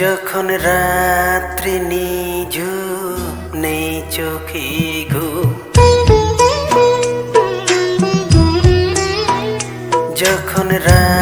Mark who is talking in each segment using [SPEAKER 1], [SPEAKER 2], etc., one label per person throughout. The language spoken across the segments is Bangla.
[SPEAKER 1] যখন রাত্রি নিজ নেই চোখে ঘুম। যখন রাত্রি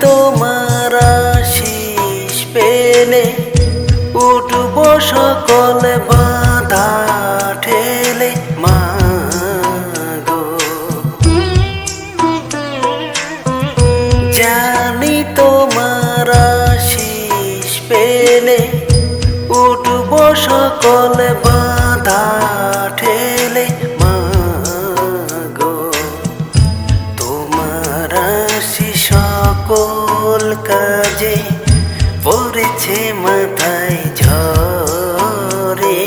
[SPEAKER 1] তোমার শেষ পেলে উঠব সকল বাধা ঠেলে মাগো জানি তোমার শেষ পেলে উঠব সকল বাধা কাজে পড়েছে মাথায় ঝরে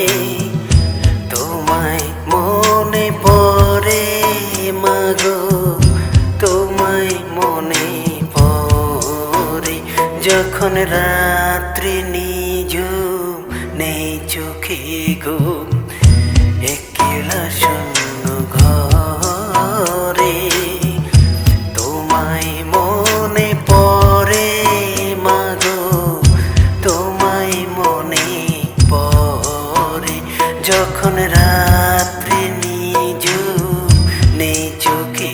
[SPEAKER 1] তোমায় মনে পড়ে মাগো, তোমায় মনে পড়ে। যখন রাত্রি নিজ নেই চোখে ঘুম চোখে